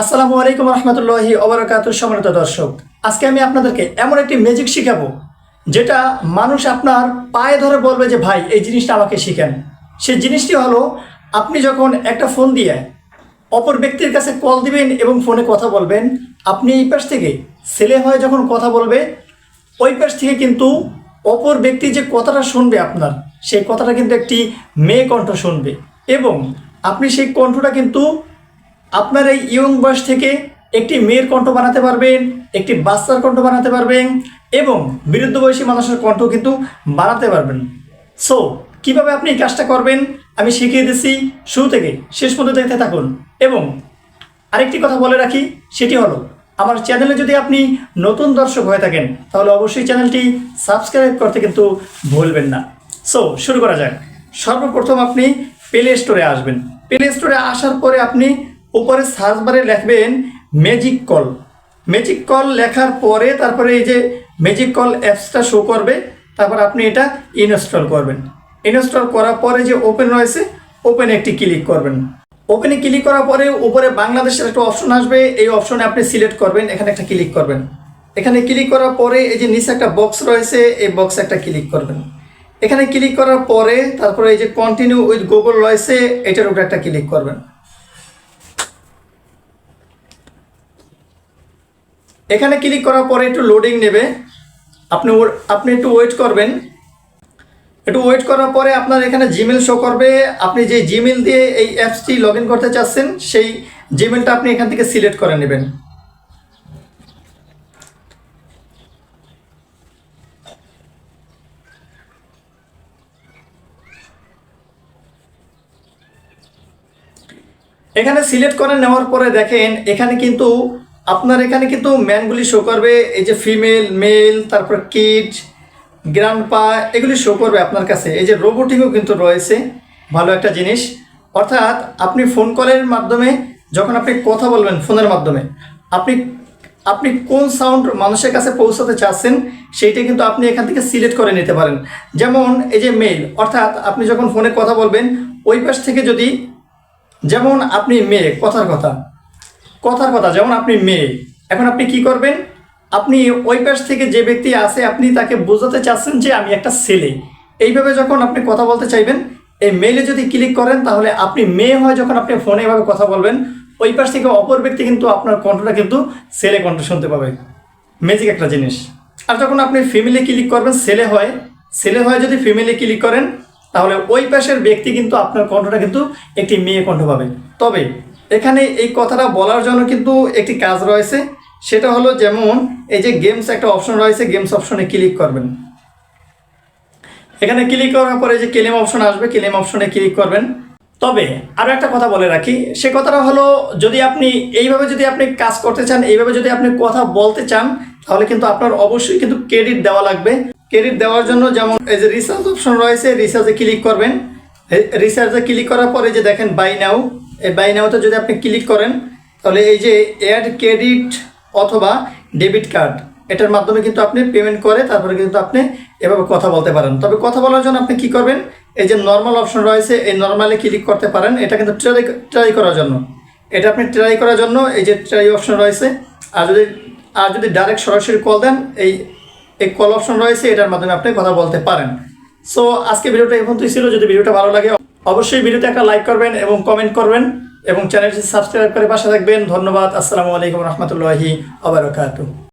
আসসালামু আলাইকুম রহমতুল্লাহি অবরাকাত সম্মানিত দর্শক। আজকে আমি আপনাদেরকে এমন একটি ম্যাজিক শিখাবো, যেটা মানুষ আপনার পায়ে ধরে বলবে যে, ভাই, এই জিনিসটা আমাকে শিখেন। সেই জিনিসটি হলো, আপনি যখন একটা ফোন দিয়ে অপর ব্যক্তির কাছে কল দিবেন এবং ফোনে কথা বলবেন, আপনি এই পাশ থেকে ছেলে হয়ে যখন কথা বলবে, ওই পাশ থেকে কিন্তু অপর ব্যক্তি যে কথাটা শুনবে আপনার, সেই কথাটা কিন্তু একটি মেয়ে কণ্ঠ শুনবে। এবং আপনি সেই কণ্ঠটা কিন্তু আপনার এই ইয়ং বয়স থেকে একটি মেয়ের কণ্ঠ বানাতে পারবেন, একটি বাচ্চার কণ্ঠ বানাতে পারবেন এবং বিরুদ্ধ বয়সী মানুষের কণ্ঠ কিন্তু বানাতে পারবেন। সো কীভাবে আপনি কাজটা করবেন আমি শিখিয়ে দিচ্ছি শুরু থেকে, শেষ পর্যন্ত দেখতে থাকুন। এবং আরেকটি কথা বলে রাখি, সেটি হলো, আমার চ্যানেলে যদি আপনি নতুন দর্শক হয়ে থাকেন, তাহলে অবশ্যই চ্যানেলটি সাবস্ক্রাইব করতে কিন্তু ভুলবেন না। সো শুরু করা যাক। সর্বপ্রথম আপনি প্লে স্টোরে আসবেন। প্লে স্টোরে আসার পরে আপনি উপরে সার্চ বারে লিখবেন ম্যাজিক কল ম্যাজিক কল লেখার পরে তারপরে এই যে ম্যাজিক কল অ্যাপসটা শো করবে, তারপর আপনি এটা ইনস্টল করবেন। ইনস্টল করার পরে যে ওপেন রয়েছে ওপেনে একটি ক্লিক করবেন। ওপেনে ক্লিক করার পরে উপরে বাংলাদেশের একটা অপশন আসবে, এই অপশনে আপনি সিলেক্ট করবেন, এখানে একটা ক্লিক করবেন। এখানে ক্লিক করার পরে এই যে নিচে একটা বক্স রয়েছে, এই বক্সে একটা ক্লিক করবেন। এখানে ক্লিক করার পরে তারপরে এই যে কন্টিনিউ উইথ গুগল রয়েছে, এটার উপরে একটা ক্লিক করবেন। এখানে ক্লিক করার পরে একটু লোডিং নেবে। আপনি আপনি একটু ওয়েট করবেন। একটু ওয়েট করার পরে আপনার এখানে জিমেল শো করবে। আপনি যে জিমেল দিয়ে এই অ্যাপসটি লগ করতে চাচ্ছেন, সেই জিমেলটা আপনি এখান থেকে সিলেক্ট করে নেবেন। এখানে সিলেক্ট করে নেওয়ার পরে দেখেন, এখানে কিন্তু আপনার এখানে কিন্তু ম্যানগুলি শো করবে, এই যে ফিমেল মেল তারপর কিড গ্র্যান্ড পা এগুলি শো করবে আপনার কাছে। এই যে রোবোটিংও কিন্তু রয়েছে, ভালো একটা জিনিস। অর্থাৎ আপনি ফোন কলের মাধ্যমে যখন আপনি কথা বলবেন ফোনের মাধ্যমে, আপনি আপনি কোন সাউন্ড মানুষের কাছে পৌঁছাতে চাচ্ছেন, সেইটা কিন্তু আপনি এখান থেকে সিলেক্ট করে নিতে পারেন। যেমন এই যে মেল অর্থাৎ আপনি যখন ফোনে কথা বলবেন, ওই পাশ থেকে যদি, যেমন আপনি মেয়ে, কথার কথা কথার কথা, যেমন আপনি মেয়ে, এখন আপনি কি করবেন? আপনি ওই পাশ থেকে যে ব্যক্তি আছে, আপনি তাকে বোঝাতে চাচ্ছেন যে আমি একটা ছেলে। এইভাবে যখন আপনি কথা বলতে চাইবেন, এই মেলে যদি ক্লিক করেন, তাহলে আপনি মেয়ে হয় যখন আপনি ফোনে এভাবে কথা বলবেন, ওই পাশ থেকে অপর ব্যক্তি কিন্তু আপনার কণ্ঠটা কিন্তু ছেলে কণ্ঠ শুনতে পাবে। ম্যাজিক একটা জিনিস। আর যখন আপনি ফ্যামিলি ক্লিক করবেন, ছেলে হয় ছেলে হয় যদি ফ্যামিলি ক্লিক করেন, তাহলে ওই পাশের ব্যক্তি কিন্তু আপনার কণ্ঠটা কিন্তু একটি মেয়ে কণ্ঠ পাবে। তবে এখানে এই কথাটা বলার জন্য কিন্তু একটি কাজ রয়েছে। সেটা হলো যেমন এই যে গেমস একটা অপশন রয়েছে গেমস অপশনে ক্লিক করবেন। এখানে ক্লিক করার পরে যে ক্লেম অপশন আসবে ক্লেম অপশনে ক্লিক করবেন। তবে আরও একটা কথা বলে রাখি, সে কথাটা হলো যদি আপনি এইভাবে যদি আপনি কাজ করতে চান, এইভাবে যদি আপনি কথা বলতে চান, তাহলে কিন্তু আপনার অবশ্যই কিন্তু ক্রেডিট দেওয়া লাগবে। ক্রেডিট দেওয়ার জন্য যেমন এই যে রিসার্চ অপশন রয়েছে রিসার্চে ক্লিক করবেন। রিসার্চে ক্লিক করার পরে যে দেখেন বাই নাও এই বাই নাওতে যদি আপনি ক্লিক করেন, তাহলে এই যে অ্যাড ক্রেডিট অথবা ডেবিট কার্ড এটার মাধ্যমে কিন্তু আপনি পেমেন্ট করে, তারপরে কিন্তু আপনি এভাবে কথা বলতে পারেন। তবে কথা বলার জন্য আপনি কি করবেন? এই যে নর্মাল অপশন রয়েছে, এই নর্মালে ক্লিক করতে পারেন। এটা কিন্তু ট্রাই ট্রাই করার জন্য। এটা আপনি ট্রাই করার জন্য এই যে ট্রাই অপশন রয়েছে। আর যদি আর যদি ডাইরেক্ট সরাসরি কল দেন, এই এই কল অপশন রয়েছে, এটার মাধ্যমে আপনি কথা বলতে পারেন। সো আজকে ভিডিওটা এই পর্যন্তই ছিল। যদি ভিডিওটা ভালো লাগে অবশ্যই ভিডিওতে একটা লাইক করবেন এবং কমেন্ট করবেন এবং চ্যানেলটি সাবস্ক্রাইব করে পাশে থাকবেন। ধন্যবাদ, আসসালামু আলাইকুম রহমতুল্লাহি আবরকাত